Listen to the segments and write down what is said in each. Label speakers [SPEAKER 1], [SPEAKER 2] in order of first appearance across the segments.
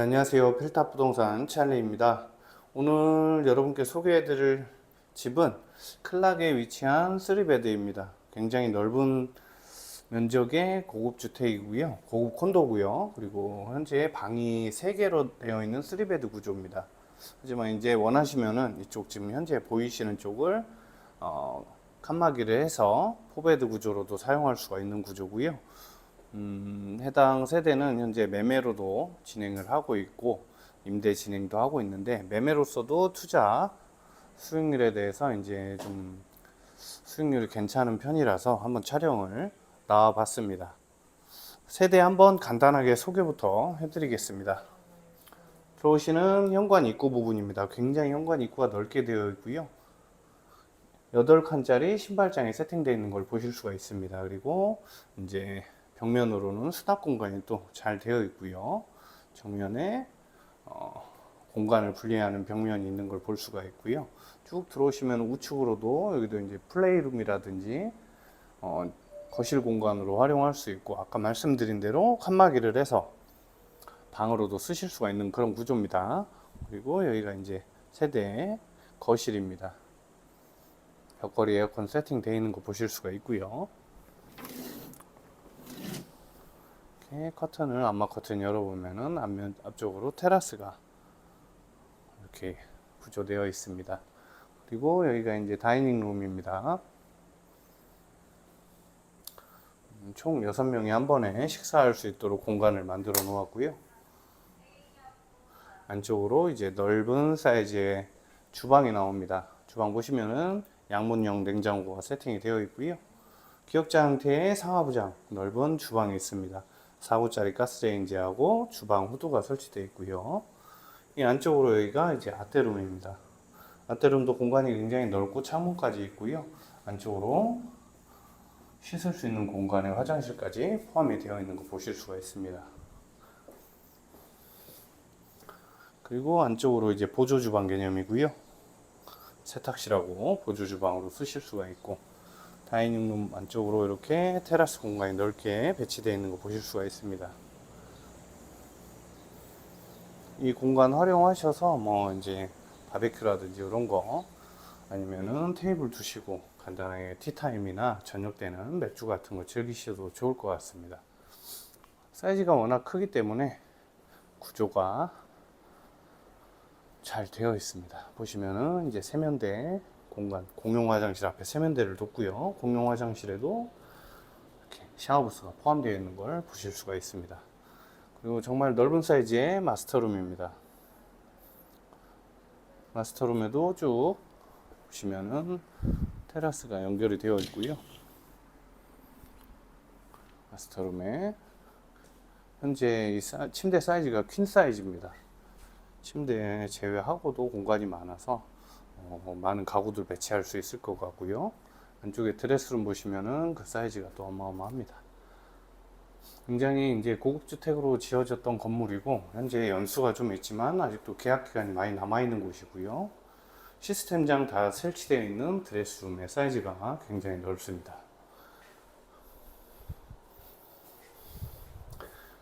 [SPEAKER 1] 네, 안녕하세요. 필탑 부동산 찰리입니다. 오늘 여러분께 소개해드릴 집은 클락에 위치한 3베드입니다. 굉장히 넓은 면적의 고급 주택이고요. 고급 콘도고요. 그리고 현재 방이 3개로 되어 있는 3베드 구조입니다. 하지만 이제 원하시면은 이쪽 지금 현재 보이시는 쪽을 어, 칸막이를 해서 포베드 구조로도 사용할 수가 있는 구조고요. 음, 해당 세대는 현재 매매로도 진행을 하고 있고 임대 진행도 하고 있는데 매매로서도 투자 수익률에 대해서 이제 좀 수익률이 괜찮은 편이라서 한번 촬영을 나와 봤습니다. 세대 한번 간단하게 소개부터 해드리겠습니다. 들어오시는 현관 입구 부분입니다. 굉장히 현관 입구가 넓게 되어 있고요. 8칸짜리 신발장이 세팅되어 있는 걸 보실 수가 있습니다. 그리고 이제 벽면으로는 수납 공간이 또 잘 되어 있고요. 정면에 어, 공간을 분리하는 벽면이 있는 걸 볼 수가 있고요. 쭉 들어오시면 우측으로도 여기도 이제 플레이룸이라든지 어, 거실 공간으로 활용할 수 있고 아까 말씀드린 대로 칸막이를 해서 방으로도 쓰실 수가 있는 그런 구조입니다. 그리고 여기가 이제 세대 거실입니다. 벽걸이 에어컨 세팅되어 있는 거 보실 수가 있고요. 이렇게 커튼을 안마 커튼 열어보면은 앞면 앞쪽으로 테라스가 이렇게 구조되어 있습니다. 그리고 여기가 이제 다이닝 룸입니다. 음, 총 6명이 한 번에 식사할 수 있도록 공간을 만들어 놓았고요. 안쪽으로 이제 넓은 사이즈의 주방이 나옵니다. 주방 보시면은 양문형 냉장고가 세팅이 되어 있고요. 기역자 형태의 상하부장 넓은 주방이 있습니다. 4구짜리 가스레인지하고 주방 후드가 설치되어 있고요. 이 안쪽으로 여기가 이제 아떼룸입니다. 아떼룸도 공간이 굉장히 넓고 창문까지 있고요. 안쪽으로 씻을 수 있는 공간에 화장실까지 포함이 되어 있는 거 보실 수가 있습니다. 그리고 안쪽으로 이제 보조 주방 개념이고요. 세탁실하고 보조 주방으로 쓰실 수가 있고 다이닝룸 안쪽으로 이렇게 테라스 공간이 넓게 배치되어 있는 거 보실 수가 있습니다. 이 공간 활용하셔서 뭐 이제 바베큐라든지 이런 거 아니면은 테이블 두시고 간단하게 티타임이나 저녁 때는 맥주 같은 거 즐기셔도 좋을 것 같습니다. 사이즈가 워낙 크기 때문에 구조가 잘 되어 있습니다. 보시면은 이제 세면대 공간, 공용 화장실 앞에 세면대를 뒀고요. 공용 화장실에도 이렇게 샤워부스가 포함되어 있는 걸 보실 수가 있습니다. 그리고 정말 넓은 사이즈의 마스터룸입니다. 마스터룸에도 쭉 보시면은 테라스가 연결이 되어 있고요. 마스터룸에 현재 이 사- 침대 사이즈가 퀸 사이즈입니다. 침대 제외하고도 공간이 많아서 어, 많은 가구들 배치할 수 있을 것 같고요. 안쪽에 드레스룸 보시면은 그 사이즈가 또 어마어마합니다. 굉장히 이제 고급 주택으로 지어졌던 건물이고 현재 연수가 좀 있지만 아직도 계약 기간이 많이 남아 있는 곳이고요. 시스템장 다 설치되어 있는 드레스룸의 사이즈가 굉장히 넓습니다.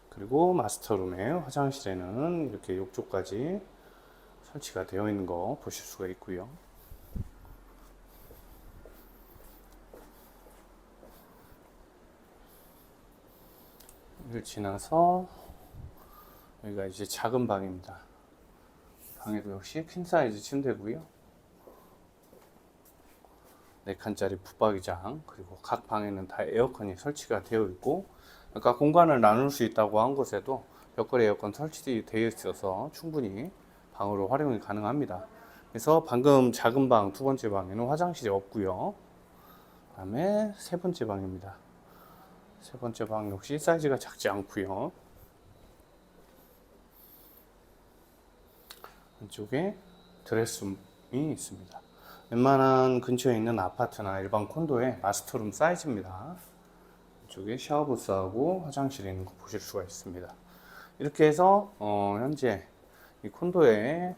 [SPEAKER 1] 그리고 마스터룸의 화장실에는 이렇게 욕조까지 설치가 되어 있는 거 보실 수가 있고요. 이를 지나서 여기가 이제 작은 방입니다. 방에도 역시 퀸 사이즈 침대고요. 네 칸짜리 붙박이장 그리고 각 방에는 다 에어컨이 설치가 되어 있고 아까 공간을 나눌 수 있다고 한 곳에도 벽걸이 에어컨 설치되어 있어서 충분히 방으로 활용이 가능합니다. 그래서 방금 작은 방 두 번째 방에는 화장실이 없고요. 그다음에 세 번째 방입니다. 세 번째 방 역시 사이즈가 작지 않고요. 안쪽에 드레스룸이 있습니다. 웬만한 근처에 있는 아파트나 일반 콘도의 마스터룸 사이즈입니다. 이쪽에 샤워부스하고 화장실이 있는 거 보실 수가 있습니다. 이렇게 해서 어, 현재 이 콘도의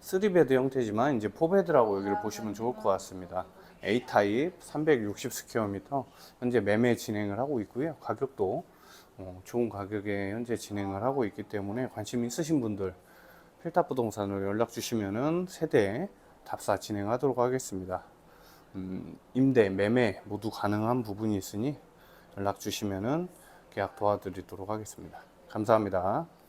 [SPEAKER 1] 3베드 형태지만 이제 4베드라고 여기를 보시면 좋을 것 같습니다. A 타입 360 스퀘어미터 현재 매매 진행을 하고 있고요. 가격도 어, 좋은 가격에 현재 진행을 하고 있기 때문에 관심 있으신 분들 필탑 부동산으로 연락 주시면은 세대 답사 진행하도록 하겠습니다. 음, 임대, 매매 모두 가능한 부분이 있으니 연락 주시면은 계약 도와드리도록 하겠습니다. 감사합니다.